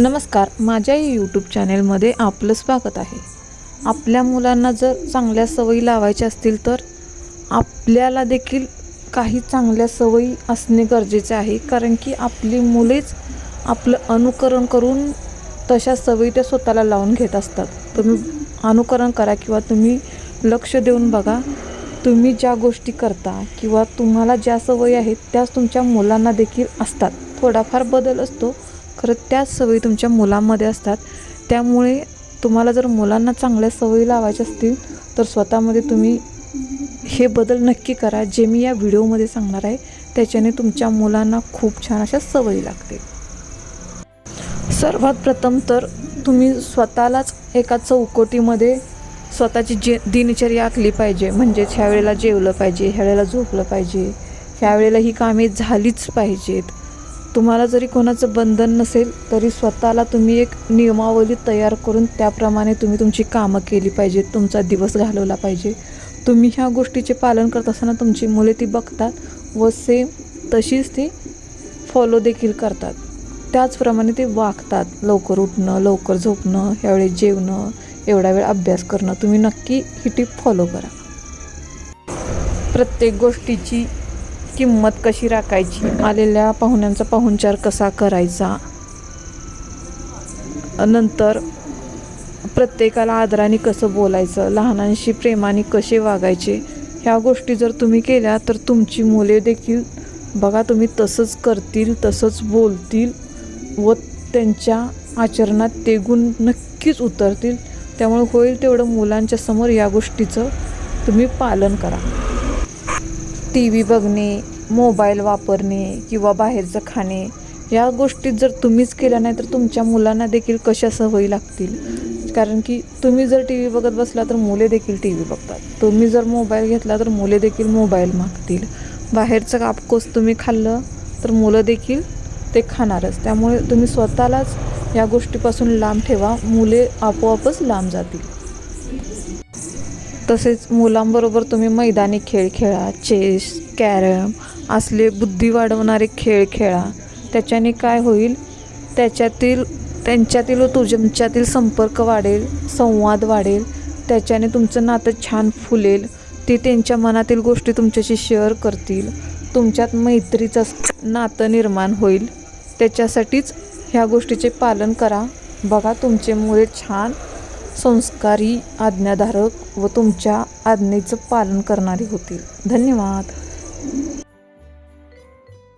नमस्कार माझ्या यूट्यूब चॅनेलमध्ये आपलं स्वागत आहे. आपल्या मुलांना जर चांगल्या सवयी लावायच्या असतील तर आपल्याला देखील काही चांगल्या सवयी असणे गरजेचे आहे. कारण की आपली मुलेच आपलं अनुकरण करून तशा सवयी त्या स्वतःला लावून घेत असतात. तुम्ही अनुकरण करा किंवा तुम्ही लक्ष देऊन बघा तुम्ही ज्या गोष्टी करता किंवा तुम्हाला ज्या सवयी आहेत त्याच तुमच्या मुलांना देखील असतात. थोडाफार बदल असतो. खरं त्याच सवयी तुमच्या मुलांमध्ये असतात. त्यामुळे तुम्हाला जर मुलांना चांगल्या सवयी लावायच्या असतील तर स्वतःमध्ये तुम्ही हे बदल नक्की करा जे मी या व्हिडिओमध्ये सांगणार आहे. त्याच्याने तुमच्या मुलांना खूप छान अशा सवयी लागतील. सर्वात प्रथम तर तुम्ही स्वतःलाच एका चौकटीमध्ये स्वतःची जे दिनचर्या आखली पाहिजे. म्हणजेच ह्या वेळेला जेवलं पाहिजे ह्या वेळेला झोपलं पाहिजे ह्या वेळेला ही कामे झालीच पाहिजेत. तुम्हाला जरी कोणाचं बंधन नसेल तरी स्वतःला तुम्ही एक नियमावली तयार करून त्याप्रमाणे तुम्ही तुमची कामं केली पाहिजेत तुमचा दिवस घालवला पाहिजे. तुम्ही ह्या गोष्टीचे पालन करत असताना तुमची मुले ती बघतात व सेम तशीच ती फॉलो देखील करतात. त्याचप्रमाणे ते वागतात लवकर उठणं लवकर झोपणं ह्यावेळी जेवणं एवढा वेळ अभ्यास करणं. तुम्ही नक्की ही टीप फॉलो करा. प्रत्येक गोष्टीची किंमत कशी राखायची? आलेल्या पाहुण्यांचा पाहुणचार कसा करायचा? नंतर प्रत्येकाला आदराने कसं बोलायचं? लहानांशी प्रेमाने कसे वागायचे? ह्या गोष्टी जर तुम्ही केल्या तर तुमची मुले देखील बघा तुम्ही तसंच करतील तसंच बोलतील व त्यांच्या आचरणात ते गुण नक्कीच उतरतील. त्यामुळे होईल तेवढं मुलांच्या समोर या गोष्टीचं तुम्ही पालन करा. टी व्ही बघणे मोबाईल वापरणे किंवा बाहेरचं खाणे या गोष्टी जर तुम्हीच केल्या नाही तर तुमच्या मुलांना देखील कशा सवयी लागतील? कारण की तुम्ही जर टी व्ही बघत बसला तर मुले देखील टी व्ही बघतात. तुम्ही जर मोबाईल घेतला तर मुले देखील मोबाईल मागतील. बाहेरचं कापकोस तुम्ही खाल्लं तर मुलं देखील ते खाणारच. त्यामुळे तुम्ही स्वतःलाच या गोष्टीपासून लांब ठेवा. मुले आपोआपच लांब जातील. तसेच मुलांबरोबर तुम्ही मैदानी खेळ खेळा चेस कॅरम असले बुद्धी वाढवणारे खेळ खेळा. त्याच्याने काय होईल? त्याच्यातील त्यांच्यातील व तुमच्यातील संपर्क वाढेल संवाद वाढेल त्याच्याने तुमचं नातं छान फुलेल ते त्यांच्या मनातील गोष्टी तुमच्याशी शेअर करतील तुमच्यात मैत्रीचं नातं निर्माण होईल. त्याच्यासाठीच ह्या गोष्टीचे पालन करा. बघा तुमचे मुळे छान संस्कारी आज्ञाधारक व तुमच्या आज्ञेचं पालन करणारी होतील धन्यवाद.